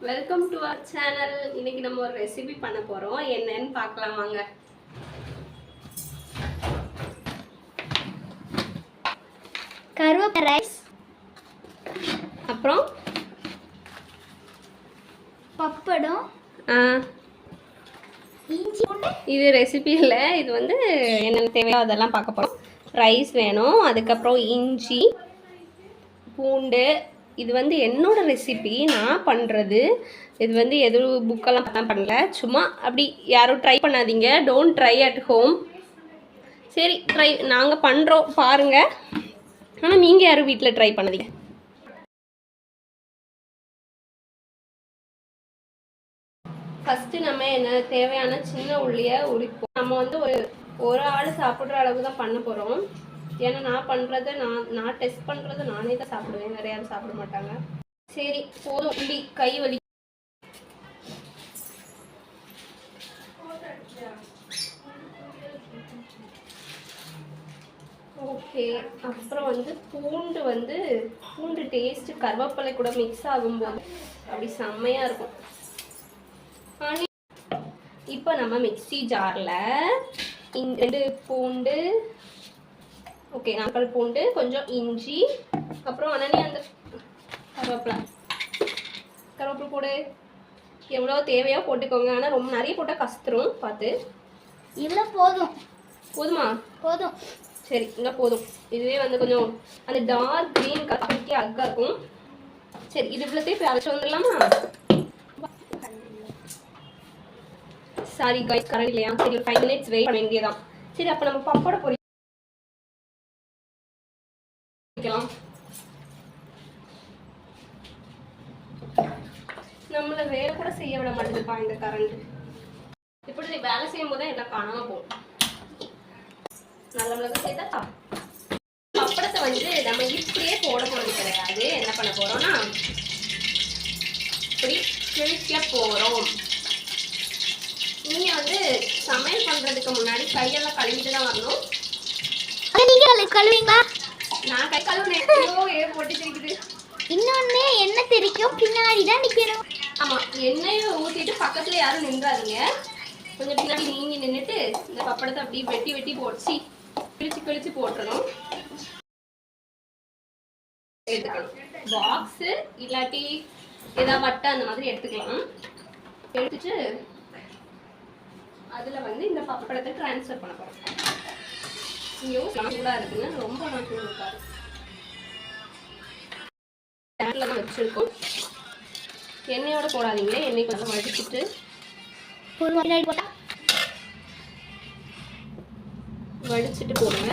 Welcome to our channel இன்னைக்கு நம்ம ஒரு ரெசிபி பண்ண போறோம். என்னன்னு பார்க்கலாம் வாங்க. கருவேப்பிலை ரைஸ் அப்புறம்? பப்படம். ஆ, இஞ்சி இது ரெசிபி இல்லை. இது வந்து என்னென்ன தேவையோ அதெல்லாம் பார்க்க போகிறோம் ரைஸ் வேணும். அதுக்கப்புறம் இஞ்சி பூண்டு இது வந்து என்னோடய ரெசிபி நான் பண்ணுறது இது வந்து எதுவும் புக்கெல்லாம் தான் பண்ணல. சும்மா அப்படி யாரும் ட்ரை பண்ணாதீங்க. டோன்ட் ட்ரை அட் ஹோம் சரி ட்ரை நாங்கள் பண்ணுறோம் பாருங்கள் ஆனால் நீங்கள் யாரும் வீட்டில் ட்ரை பண்ணாதீங்க. ஃபஸ்ட்டு நம்ம என்ன தேவையான சின்ன உள்ளியை உரிப்போம். நம்ம வந்து ஒரு ஒரு ஆள் சாப்பிட்ற அளவு தான் பண்ண போகிறோம் ஏன்னா நான் பண்ணுறத நான் நான் டெஸ்ட் பண்ணுறத நானே தான் சாப்பிடுவேன். வேறு யாரும் சாப்பிட மாட்டாங்க. சரி போதும். இப்படி கை வலி. ஓகே. அப்புறம் வந்து பூண்டு வந்து பூண்டு டேஸ்ட் கருவேப்பிலை கூட மிக்ஸ் ஆகும்போது அப்படி செம்மையாக இருக்கும். இப்போ நம்ம மிக்ஸி ஜாரில் ரெண்டு பூண்டு ஓகே நாட்கள் பூண்டு கொஞ்சம் இஞ்சி அப்புறம் அனனி அந்த கருவேப்பிலை. கருவேப்பிலை போடு. எவ்வளோ தேவையோ போட்டுக்கோங்க. ஆனால் ரொம்ப நிறைய போட்டால் கஸ்துரும் பார்த்து. இவ்வளோ போதும். போதுமா? போதும். சரி இங்கே போதும். இதுவே வந்து கொஞ்சம் அந்த டார்க் க்ரீன் கலருக்கு அழகாக இருக்கும். சரி இது இவ்வளோத்தையும் போய் அரைச்சி வந்துடலாமா? சாரி கைஸ் கரண்ட் இல்லையா? சரி ஒரு ஃபைவ் மினிட்ஸ் வெயிட் பண்ண வேண்டியதான் சரி அப்போ நம்ம பப்போட பொரி வைக்கலாம் நம்மள வேலை கூட செய்ய விட மாட்டேங்குதுப்பா இந்த கரண்ட் இப்படி நீ வேலை செய்யும் போது என்ன காணாம போகும். நல்ல மிளகு சேர்த்தா பப்படத்தை வந்து நம்ம இப்படியே போட போறது கிடையாது. என்ன பண்ண போறோம்னா இப்படி கிழிக்க போறோம். நீங்க வந்து சமையல் பண்றதுக்கு முன்னாடி கையெல்லாம் கழுவிட்டு தான் வரணும் நீங்கள் நான் கை கழுவுனேன் போட்டு தெரிக்குது இன்னொன்று என்ன தெரிக்கும்? பின்னாடி தான் நிற்கணும் ஆமா எண்ணெயை ஊத்திட்டு பக்கத்துல யாரும் நின்றாதீங்க. கொஞ்சம் பின்னாடி நீங்கி நின்னுட்டு இந்த பப்படத்தை அப்படியே வெட்டி வெட்டி போட்டு கிழிச்சு கிழிச்சு போட்டுறணும். பாக்ஸ் இல்லாட்டி ஏதாவது வட்டை அந்த மாதிரி எடுத்துக்கலாம். எடுத்துட்டு அதுல வந்து இந்த பப்படத்தை ட்ரான்ஸ்ஃபர் பண்ண போறோம். ஐயோ சூடா இருக்குன்னு ரொம்ப நான் சூடு இருக்காது. பேன்ல தான் வச்சிருக்கோம். எண்ணெயோட போடாதீங்க. எண்ணெய் கொஞ்சம் வடிச்சிட்டு. வடிச்சிட்டு போடுங்க.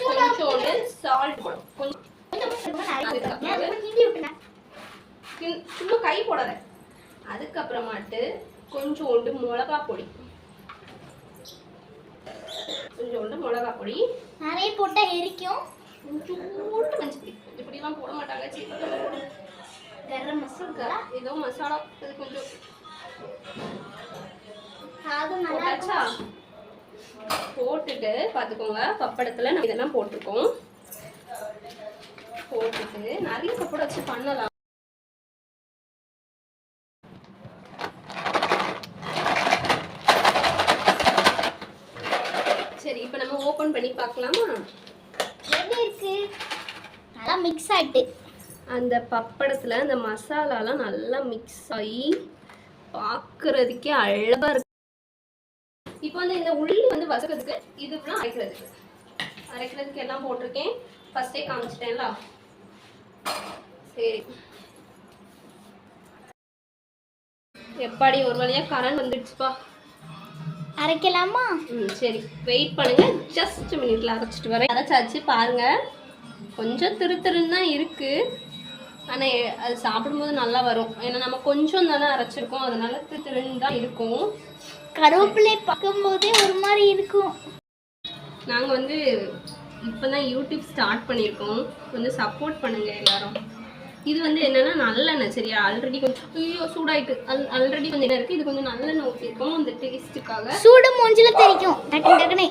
கொஞ்சோண்டு சால்ட் போடும் சும்மா கை போடாத. அதுக்கப்புறமாட்டு கொஞ்சோண்டு மிளகா பொடி. கொஞ்சோண்டு மிளகா பொடி. நிறைய போட்டால் எரிக்கும். கொஞ்சோண்டு மஞ்சள் இப்படிலாம் போட மாட்டாங்க. போடு. கரம் மசாலா? ஏதோ மசாலா. இது கொஞ்சம் போட்டாச்சா? போட்டுட்டு பார்த்துக்கோங்க. பப்படத்தில் நம்ம இதெல்லாம் போட்டிருக்கோம். போட்டுட்டு நிறைய பப்படம் வச்சு பண்ணலாம் சரி இப்போ நம்ம ஓப்பன் பண்ணி பார்க்கலாமா? எப்படி இருக்கு? நல்லா மிக்ஸ் ஆயிட்டு. அந்த பப்படத்தில் அந்த மசாலாலாம் நல்லா மிக்ஸ் ஆகி பார்க்குறதுக்கே அழகாக இருக்கு. இப்போ வந்து இந்த உள்ளி வந்து வசக்கிறதுக்கு இதுலாம் அரைக்கிறதுக்கு. அரைக்கிறதுக்கு எல்லாம் போட்டிருக்கேன். ஃபர்ஸ்டே காமிச்சிட்டேன்ல. சரி. எப்பாடி ஒரு வழியா கரண்ட் வந்துடுச்சுப்பா. அரைக்கலாமா? ம் சரி. வெயிட் பண்ணுங்க. ஜஸ்ட் மினிட்ல அரைச்சிட்டு வரேன். அரைச்சாச்சு. பாருங்க. கொஞ்சம் திரு திருன்னு தான் இருக்கு. ஆனால் அது சாப்பிடும்போது நல்லா வரும். ஏன்னா நம்ம கொஞ்சம் தானே அரைச்சிருக்கோம். அதனால திரு திருன்னு தான் இருக்கும். கருவேப்பிலை பார்க்கும்போதே ஒரு மாதிரி இருக்கும். நாங்கள் வந்து இப்போ தான் யூடியூப் ஸ்டார்ட் பண்ணியிருக்கோம். கொஞ்சம் சப்போர்ட் பண்ணுங்க எல்லாரும். இது வந்து என்னன்னா நல்லெண்ணெய் சரியா? ஆல்ரெடி கொஞ்சம் ஐயோ சூடாயிட்டு. ஆல்ரெடி கொஞ்சம் என்ன இருக்கு? இது கொஞ்சம் நல்லெண்ணெய் ஊற்றிருக்கோம் அந்த டேஸ்ட்டுக்காக சூடு மூஞ்சில தெரிக்கும் டக்கு டக்குனே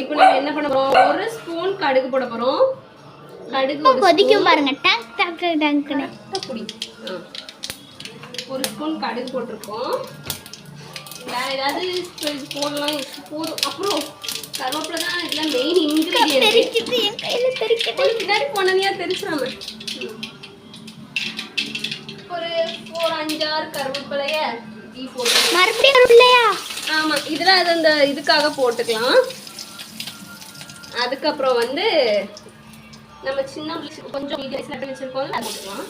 இப்போ நம்ம என்ன பண்ண போறோம்? ஒரு ஸ்பூன் கடுகு போட போறோம். கடுகு கொதிக்கும் பாருங்க. டேங்க் டேங்க் டேங்க்னு புடி. ஒரு ஸ்பூன் கடுகு போட்டிருக்கோம். வேற ஏதாவது போடலாம். போதும். அப்புறம் கருவேப்பிலை தான் இதில் மெயின் இன்க்ரீடியன்ட் தெரிக்குது என் கையில தெரிக்குது பின்னாடி போனதையா தெரிச்சிடாம அஞ்சாறு கருவேப்பிலைய டீ போட்டு மறுபடியும் இல்லையா ஆமா இதுல அது அந்த இதுக்காக போட்டுக்கலாம். அதுக்கப்புறம் வந்து நம்ம சின்ன கொஞ்சம் வச்சிருக்கோம்ல அது போட்டுக்கலாம்.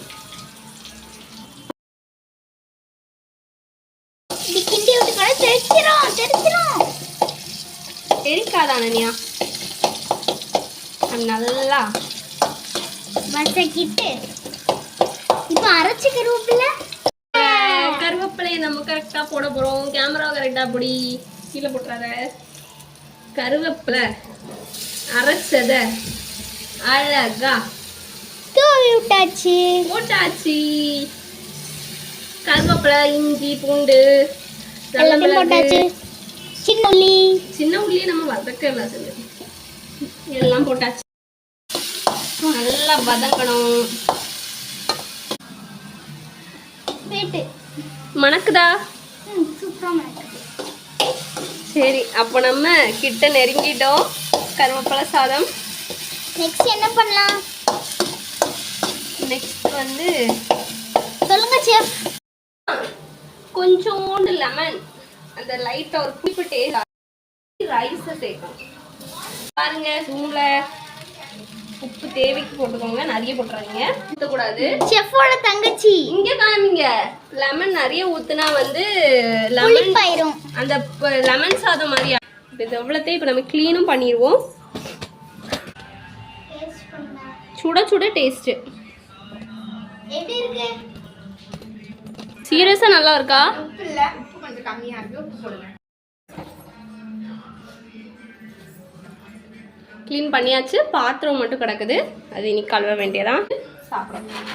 தெரிக்காத அது நல்லா வசக்கிட்டு. இப்போ அரைச்சி கருவேப்பில? அஹ், கருவேப்பிலையை நம்ம கரெக்டா போட போறோம். கேமரா கரெக்டா பொடி. கீழே போட்டுறாத. கருவேப்பிலை அரைச்சத அழகா விட்டாச்சு போட்டாச்சு. கருவேப்பிலை இஞ்சி பூண்டு போட்டாச்சு. சின்ன உள்ளி. சின்ன உள்ளியே நம்ம வதக்கல செஞ்சு எல்லாம் போட்டாச்சு. நல்லா வதக்கணும். போயிட்டு. மணக்குதா? சரி அப்போ நம்ம கிட்ட நெருங்கிட்டோம். கருவேப்பிலை சாதம். நெக்ஸ்ட் என்ன பண்ணலாம்? நெக்ஸ்ட் வந்து சொல்லுங்க செஃப் கொஞ்சோண்டு லெமன் அந்த லைட்டாக ஒரு புளிப்பு டேஸ்ட் ரைஸை சேர்க்கணும். பாருங்க சூம்ல உப்பு தேவைக்கு போட்டுக்கோங்க. நிறைய போட்டுறாதீங்க. ஊற்றக்கூடாது செஃப்போட தங்கச்சி. இங்க காமிங்க. லெமன் நிறைய ஊத்துனா வந்து லெமன் புளிப்பாயிரும். அந்த லெமன் சாதம் இப்போ இது எவ்வளோத்தையும் இப்போ நம்ம க்ளீனும் பண்ணிடுவோம் சுட சுட டேஸ்ட்டு சீரியஸாக நல்லா இருக்கா? க்ளீன் பண்ணியாச்சு. பாத்திரம் மட்டும் கிடக்குது. அது இனி கழுவ வேண்டியதான் சாப்பிடணும்.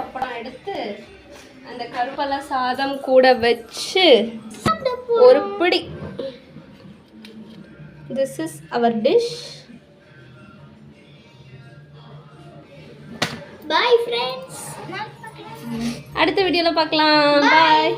அப்படி எடுத்து அந்த கருப்பலை சாதம் கூட வச்சு ஒரு பிடி. This is our dish bye friends அடுத்த வீடியோவில் பார்க்கலாம். பாய்